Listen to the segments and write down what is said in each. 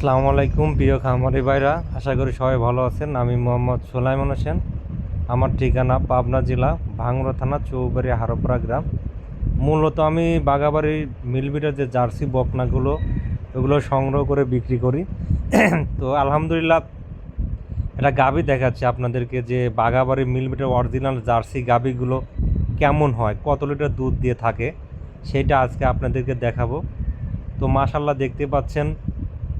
আসসালামু আলাইকুম, প্রিয় খামারি ভাইরা। আশা করি সবাই ভালো আছেন। আমি মোহাম্মদ সোলাইমান হোসেন। আমার ঠিকানা পাবনা জেলা ভাঙড়া থানা চৌবাড়ি হারোপাড়া গ্রাম। মূলত আমি বাগাবাড়ি মিলবিটের যে জার্সি বকনাগুলো ওগুলো সংগ্রহ করে বিক্রি করি। তো আলহামদুলিল্লাহ এটা গাবি দেখাচ্ছে আপনাদেরকে যে বাগাবাড়ি মিলবিটের অরিজিনাল জার্সি গাবিগুলো কেমন হয়, কত লিটার দুধ দিয়ে থাকে, সেটা আজকে আপনাদেরকে দেখাবো। তো মাশাল্লাহ দেখতে পাচ্ছেন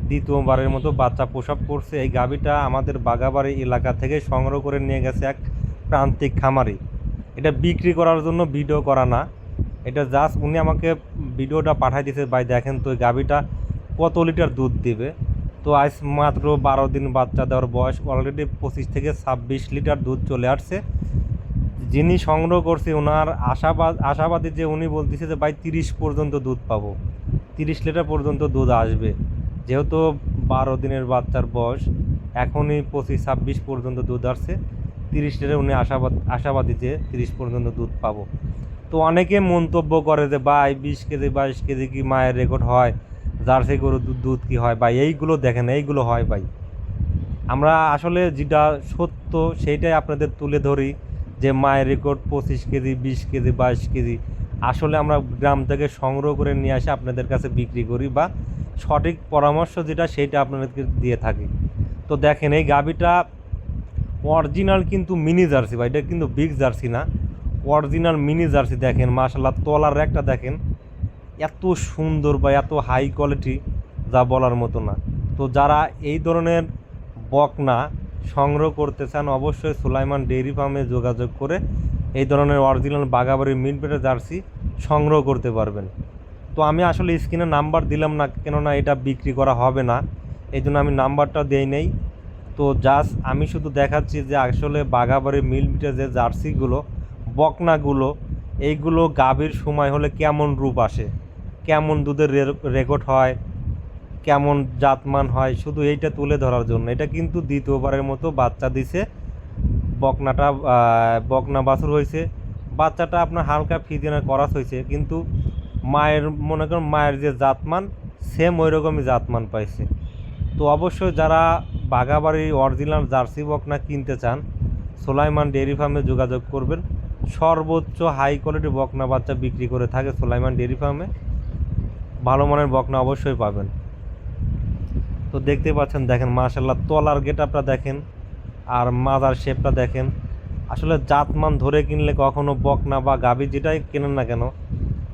দ্বিতীয়বারের মতো বাচ্চা প্রসব করছে। এই গাভীটা আমাদের বাগাবাড়ি এলাকা থেকে সংগ্রহ করে নিয়ে গেছে এক প্রান্তিক খামারি। এটা বিক্রি করার জন্য ভিডিও করা না। এটা জাস্ট উনি আমাকে ভিডিওটা পাঠাই দিয়েছে, ভাই, দেখেন তো গাভীটা কত লিটার দুধ দেবে? তো আজ মাত্র বারো দিন বাচ্চা দেওয়ার বয়স অলরেডি পঁচিশ থেকে ছাব্বিশ লিটার দুধ চলে আসছে। যিনি সংগ্রহ করছে ওনার আশাবাদ, আশাবাদী যে উনি বলতেছে যে, ভাই, তিরিশ পর্যন্ত দুধ পাবো। তিরিশ লিটার পর্যন্ত দুধ আসবে। যেহেতু বারো দিনের বাচ্চার বয়স, এখনই পঁচিশ, ছাব্বিশ পর্যন্ত দুধ আসছে। তিরিশ লিটার উনি আশাবাদ, আশাবাদী যে তিরিশ পর্যন্ত দুধ পাবো। তো অনেকে মন্তব্য করে যে, ভাই, বিশ কেজি, বাইশ কেজি কি মায়ের রেকর্ড হয়? জার্সি গরু দুধ দুধ কী হয়? ভাই, এইগুলো দেখেন, এইগুলো হয় ভাই। আমরা আসলে যেটা সত্য, সেইটাই আপনাদের তুলে ধরি যে, মায়ের রেকর্ড পঁচিশ কেজি, বিশ কেজি, বাইশ কেজি। আসলে আমরা গ্রাম থেকে সংগ্রহ করে নিয়ে আসে আপনাদের কাছে বিক্রি করি বা সঠিক পরামর্শ যেটা সেটা আপনাদেরকে দিয়ে থাকি। তো দেখেন, এই গাভিটা অরিজিনাল কিন্তু মিনি জার্সি বা এটা কিন্তু বিগ জার্সি না। অরিজিনাল মিনি জার্সি দেখেন মাশাল্লাহ তলার একটা দেখেন, এত সুন্দর বা এত হাই কোয়ালিটি যা বলার মতো না। তো যারা এই ধরনের বকনা সংগ্রহ করতে চান, অবশ্যই সুলাইমান ডেইরি ফার্মে যোগাযোগ করে এই ধরনের অরিজিনাল বাগাবাড়ি মিনপেটে জার্সি সংগ্রহ করতে পারবেন। তো আমি আসলে স্ক্রিনে নাম্বার দিলাম না, কেননা এটা বিক্রি করা হবে না। এই জন্য আমি নাম্বারটা দেই নেই। তো জাস্ট আমি শুধু দেখাচ্ছি যে আসলে বাগাবাড়ি মিলমিটে যে জার্সিগুলো, বকনাগুলো, এইগুলো গাভীর সময় হলে কেমন রূপ আসে? কেমন দুধের রেকর্ড হয়? কেমন জাতমান হয়? শুধু এইটা তুলে ধরার জন্য। এটা কিন্তু দ্বিতীয়বারের মতো বাচ্চা দিছে। বকনাটা বকনা বাছুর হয়েছে। বাচ্চাটা আপনার হালকা ফিদিনা করাস হয়েছে। কিন্তু মায়ের, মনে করেন মায়ের যে জাতমান সেম ওই রকমই জাতমান পাইছে। তো অবশ্যই যারা বাগাবাড়ি অরিজিনাল জার্সি বকনা কিনতে চান, সোলাইমান ডেয়ারি ফার্মে যোগাযোগ করবেন। সর্বোচ্চ হাই কোয়ালিটি বকনা বাচ্চা বিক্রি করে থাকে সোলাইমান ডেয়ারি ফার্মে ভালো মানের বকনা অবশ্যই পাবেন। তো দেখতে পাচ্ছেন, দেখেন মাশাল্লাহ তলার গেট আপটা দেখেন আর মাজার শেপটা দেখেন। আসলে জাতমান ধরে কিনলে কখনো বকনা বা গাভী যেটাই কেনেন না কেন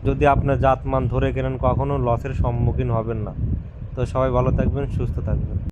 যদি আপনার জাতমান ধরে কেনেন কখনও লসের সম্মুখীন হবেন না। তো সবাই ভালো থাকবেন, সুস্থ থাকবেন।